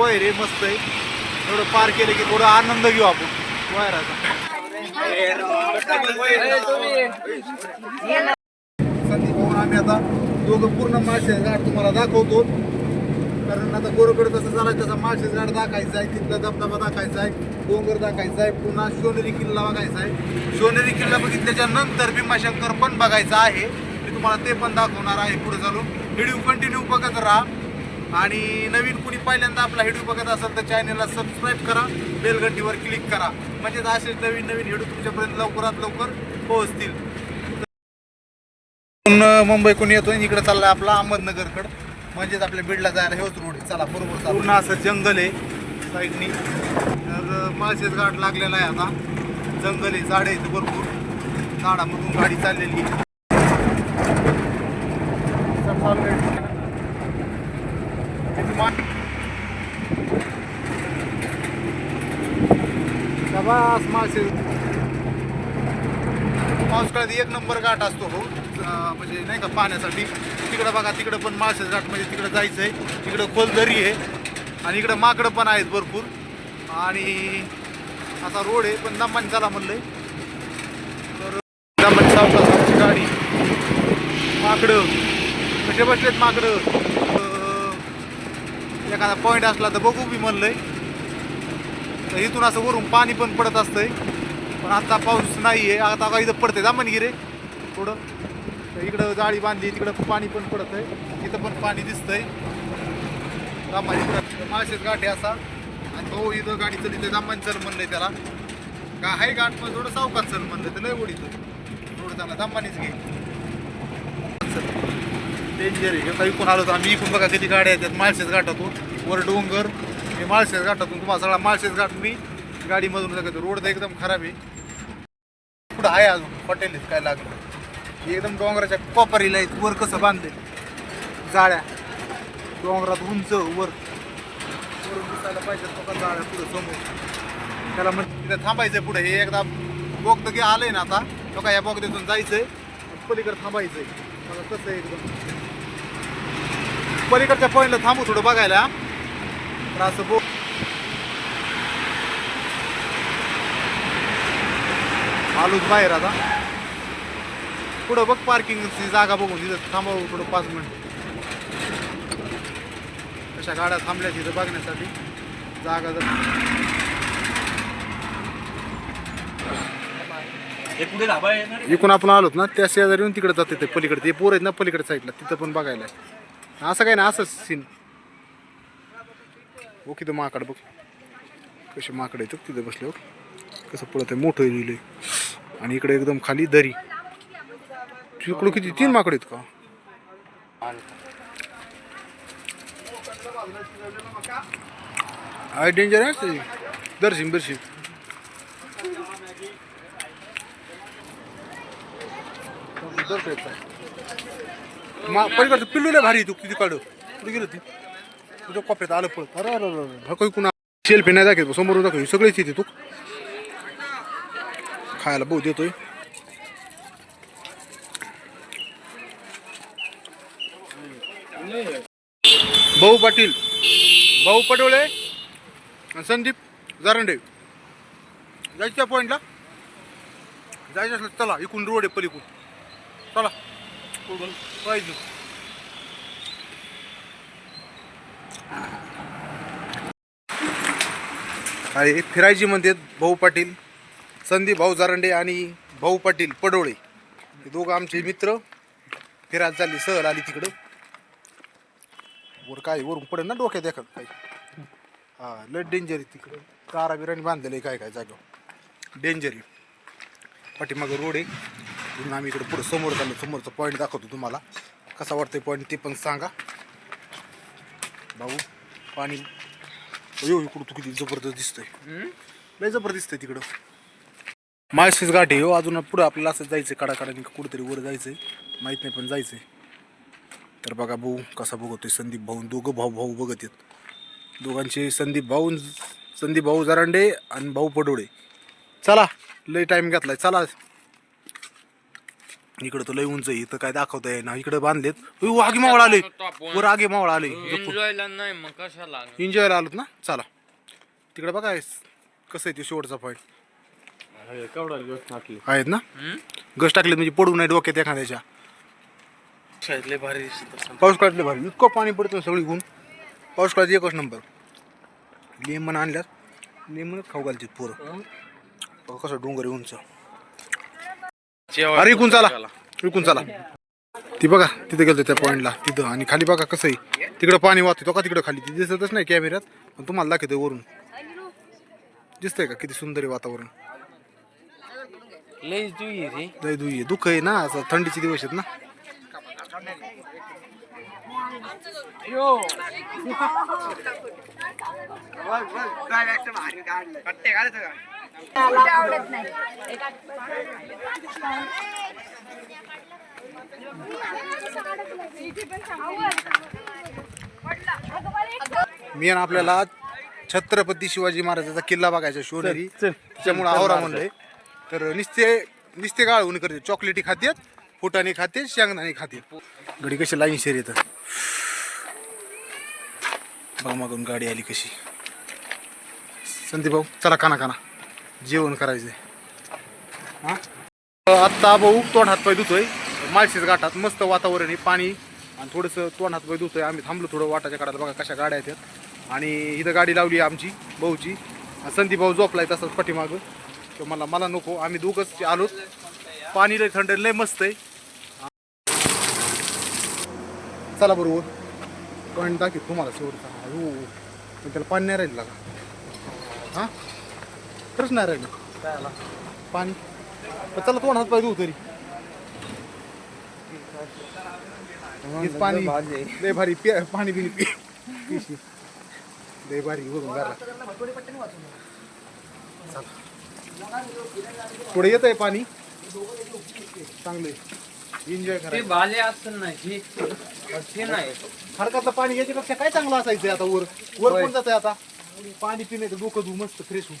पोयर आहे मस्त आहे. थोडं पार केलं की थोडं आनंद घेऊ आपण. पोयराचा संदीप भाऊन आम्ही आता दोघं पूर्ण माळशेज घाट तुम्हाला दाखवतो. कारण आता गोरकडे तसं झालं तसा माळशेज घाट दाखायचा आहे तिथला धबधबा दाखायचा आहे डोंगर दाखायचा आहे पुन्हा सोनेरी किल्ला बघायचा आहे. सोनेरी किल्ला बघितल्याच्या नंतर भीमाशंकर पण बघायचा आहे. मी तुम्हाला ते पण दाखवणार आहे पुढे चालून. व्हिडिओ कंटिन्यू बघत राहा. आणि नवीन कुणी पहिल्यांदा आपला व्हिडिओ बघत असेल तर चॅनलला सबस्क्राईब करा बेलघंटीवर क्लिक करा. म्हणजे असेच नवीन नवीन व्हिडिओ तुमच्यापर्यंत लवकरात लवकर पोहोचतील. पुन्हा मुंबईकडून येतो इकडे चाललाय आपला अहमदनगरकडं. म्हणजेच आपल्या बीडला जायला हेच रोड चला बरोबर पूर्ण असं जंगल आहे. साईडनी. तर माळशेज घाट लागलेला आहे आता. जंगल आहे झाडे आहेत भरपूर. झाडामधून गाडी चाललेली आहे चल, चालू आहे. किती मा- शाबास माळशेज पावसाळ्यात एक नंबर घाट असतो हो. म्हणजे नाही का पाण्यासाठी तिकडं बघा तिकडं पण माळशेज घाट म्हणजे तिकडं जायचं आहे तिकडं खोलदरी आहे. आणि इकडं माकडं पण आहेत भरपूर. आणि असा रोड आहे पण दमाने चला म्हणलं तर दमाने सावकाची गाडी. माकडं. कसे बसलेत माकडं? एखादा पॉईंट असला तर बघू म्हणलं म्हणलंय. तर इथून असं वरून पाणी पण पडत असतंय. पण आता पाऊस नाही आहे आता का इथं पडतंय दामणगिरे थोडं. तर इकडं जाळी बांधली तिकडं पाणी पण पडत आहे तिथं पण पाणी दिसतंय. दामाजी माळशेत गाठी असा. आणि तो इथं गाडी चल इथं दामानी चल म्हणलंय त्याला. का आहे गाठ मग थोडं सावकार चल म्हणलं तर लय ओढीत थोडं त्याला दामानीच घे. डेंजर आहे. एका इकून आलो तर आम्ही इकून बघा किती गाड्या येतात. माळशेज घाटातून. वर डोंगर. हे माळशेज घाटातून तुम्हाला सगळा माळशेज घाट मी गाडीमधून जातो रोड तर एकदम खराब आहे. पुढं आहे अजून? हॉटेल आहेत काय लागलं? हे एकदम डोंगराच्या कोपरीला आहेत. वर कसं बांधले जाळ्या. डोंगरात उंच वर. वरून दिसायला पाहिजे तो का जाळ्या पुढं समोर. त्याला मग तिथे थांबायचं पुढे. हे एकदा बोगद की आहे ना आता. तो का या बोगद्यातून जायचंय? पलीकडे थांबायचंय. मला कसं आहे एकदम. पलीकडच्या पॉईंटला थांबू थोडं बघायला. तर असं बो आलोच बाहेर आता. पुढं बघ पार्किंगची जागा बघून तिथं थांबावं थोडं पाच मिनिट कशा गाड्या थांबल्या तिथं बघण्यासाठी. जागा जर इकडून आपण आलोत ना त्या शेजारी येऊन तिकडे जाते ते पलीकडे. ते पोर आहेत ना पलीकडे साईडला तिथं पण बघायला. असं काय ना असंच सीन ओ तिथं माकड बघ. कसे माकड येतात तिथं बसले हो कसं पळत आहे मोठं लिहिलंय. आणि इकडे एकदम खाली दरी. तिकडं किती तीन माकड आहेत का? आय डेंजर आहे दर्शिन बिरशिन मा पलीकडचं पिल्लू लय भारी तू किती काढू कुठे गेलो ती तुझ्या कोपऱ्यात आलं पळत. अरे अरे अरे ढकल कुणा सेल्फी नाही दाखवत समोरून दाखव सगळेच येते तू. खायला भाऊ देतोय. भाऊ पाटील. भाऊ पटोळे आणि संदीप जारंडे. जायच्या पॉईंटला जायचं असलं चला इकून रोड आहे पलीकून चला. पाहिजे. आहे फिरायची म्हणतात भाऊ पाटील संदीप भाऊ जारंडे आणि भाऊ पाटील पडोळे. हे दोघं आमचे मित्र. फिरायला चालली सहल आली तिकडं. वर काय वरून पडेल ना डोक्यात एखाद काय हा लय डेंजर आहे तिकडं. कारा बिराणी बांधलेलं आहे काय काय जागेवर. डेंजर आहे. पाठीमागं रोड आहे. म्हणून आम्ही इकडे पुढे समोर चाललो समोरचा पॉईंट दाखवतो तुम्हाला. कसा वाटतंय पॉईंट ते पण सांगा. भाऊ पाणी. अयो इकडं तू किती जबरदस्त दिसतंय. लय जबरदस्त आहे तिकडं. घाट आहे हो. अजून पुढं आपल्याला असं जायचं काढा कुठेतरी वर जायचंय. माहीत नाही पण जायचंय. तर बघा भाऊ कसा बघतोय संदीप भाऊ दोघं भाऊ भाऊ बघत आहेत. दोघांचे संदीप भाऊ संदीप भाऊ जरांडे आणि भाऊ पडोळे. चला लय टाइम घेतलाय. चला इकडं तर लय उंच आहे इथं काय दाखवता येईना. इकडं बांधलेत. उई, आगे मावळ आले. वर आगे मावळ आले. एन्जॉयला नाही मग कशाला एन्जॉयला आलोत ना? चला. तिकडे बघा कसं आहे ते शेवटचा पॉईंट आहेत ना? गस टाकले म्हणजे पडू नाही डोक्यात एखाद्याच्या. भारी पाऊस काढले भारी. इतकं पाणी पडतं सगळी गुण पाऊस काढायचं एकच नंबर लेमन आणल्यात. लेमनच खाऊ घालतात पोरं. बघा कसं डोंगर आहे उंच. अरे इकून चला. इकून चला. ती बघा तिथे गेलो त्या पॉईंटला तिथं. आणि खाली बघा कसं आहे तिकडं पाणी वाहते तो का तिकडं खाली? ती दिसतच नाही कॅमेऱ्यात पण तुम्हाला दाखवतोय वरून. दिसतंय का? किती सुंदर आहे वातावरण. लय दुई आहे दुःख आहे ना? असं थंडीचे दिवस आहेत ना? आवडत नाही मी आणि आपल्याला छत्रपती शिवाजी महाराजाचा किल्ला बघायचा शिवनेरी त्याच्यामुळे आवरा म्हणलंय. तर निस्ते निस्ते गाळून करते. चॉकलेटी खातेत फुटाणे खाते शेंगदाणे खाते गडी कशी लाईन शेर येतं बघ मागून गाडी आली कशी. संदीप भाऊ चला काना काना जेवण करायचंय. हां? आत्ता भाऊ तोंड हातपाय धुतोय. माळशीच घाटात मस्त वातावरण आहे पाणी. आणि थोडंसं तोंड हातपाय धुतोय. आम्ही थांबलो थोडं वाटाच्या काढायला बघा कशा गाड्या आहेत आणि इथं गाडी लावली आहे आमची भाऊची. संदीप भाऊ झोपलाय तसंच पाठीमागं. तर मला मला नको. आम्ही दोघंच आलो पाणी लय थंड आहे, लय मस्त आहे. चला बरोबर पॉईंट दाखव तुम्हाला शेवटचा हो त्याला पाणी नाही राहिलं का? हां? खरंच नाही राहिलं पाणी चला तोंड हात पाय धुऊ तरी. हेच पाणी. लय भारी पे पाणी बिनी पी. पिशी. लय भारी वरून गारा पुढे येत आहे पाणी चांगले एन्जॉय ते करा भाले असं नाही ते नाही. खडकातलं पाणी याच्यापेक्षा काय चांगलं असायचं आता वर? वर कोण जात आता? पाणी पिण्याचं डोकं धू मस्त फ्रेश होऊ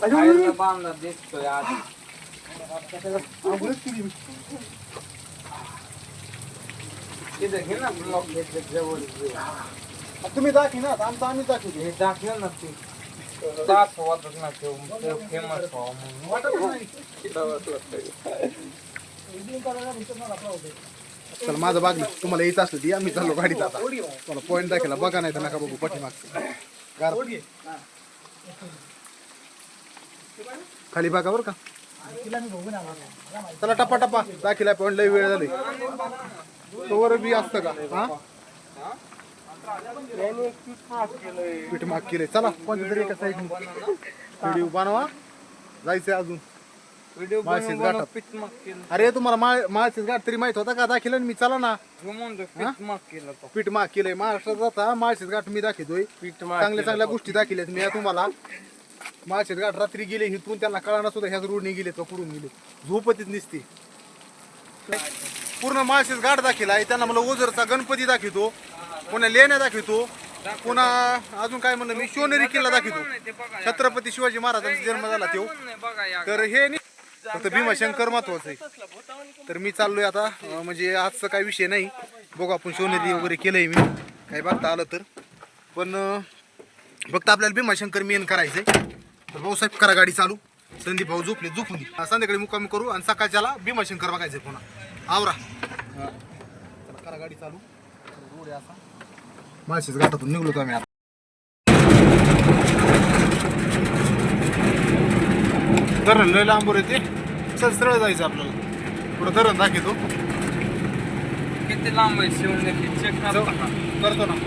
खायला बांधला दिसतोय मी. तिथं घे ना ब्लॉक जवळ. आता तुम्ही दाखी ना आमचं आम्ही दाखवतो हे दाखव ना तू. दाखवतच ना ते फेमस व्हावं म्हणून. वाटत नाही. चला माझं बागली तुम्हाला यायचं असलं ती आम्ही चाललो गाडीत आता. तुम्हाला पॉईंट दाखवला. बघा नाही तर नका बघू पाठीमागचं. गार. खाली बघा बरं का. चला टप्पा टप्पा दाखिला पॉईंट लय वेळ झाली. तोवर बी असतं का? हा? पीठ माग केलंय. चला कोणत्या तरी एका साईड व्हिडिओ बनवा. जायचंय अजून. व्हिडिओ माळशेज बनवून घाटात. पीठ मग केलं. अरे तुम्हाला माळ माळचीच गाठ तरी माहीत होता का? दाखिलं मी चला ना. पीठ मग केलं तो. पीठ माग केलंय. महाराष्ट्रात जाता माळशेज घाट मी दाखवतोय. पीठ चांगल्या चांगल्या गोष्टी दाखवल्यात मी तुम्हाला. माळशेज घाट रात्री गेले इथून त्यांना कळाना सुद्धा ह्याच रोडने गेले तो पुढून गेले? झोपतीच निसते. पूर्ण माळशेज घाट आहे. त्यांना मला ओझरचा गणपती दाखवतो पुन्हा लेण्या दाखवतो पुन्हा अजून काय म्हणलं मी शिवनेरी किल्ला दाखवतो. छत्रपती शिवाजी महाराजांचा जन्म झाला तो. तर हे नाही फक्त भीमाशंकर महत्वाचं आहे. तर मी चाललोय आता म्हणजे आजचा काही विषय नाही. बघू आपण शिवनेरी वगैरे केलंय मी. काही बघता आलं तर. पण फक्त आपल्याला भीमाशंकर मेन करायचंय. तर भाऊसाहेब करा गाडी चालू. संदीप भाऊ झोपले झोपून दे. संध्याकाळी मुक्कामी करू आणि सकाळच्याला भीमाशंकर बघायचंय पुन्हा. आवरा चला, करा गाडी चालू. रोड आहे असा. माळशेच घाटातून निघलो तो आम्ही आता. धरण लय लांबवर येते. चल सरळ जायचं आपल्याला. पुढं धरण दाखवतो. किती लांब आहे शिवनेरी? चेक करता का करतो ना.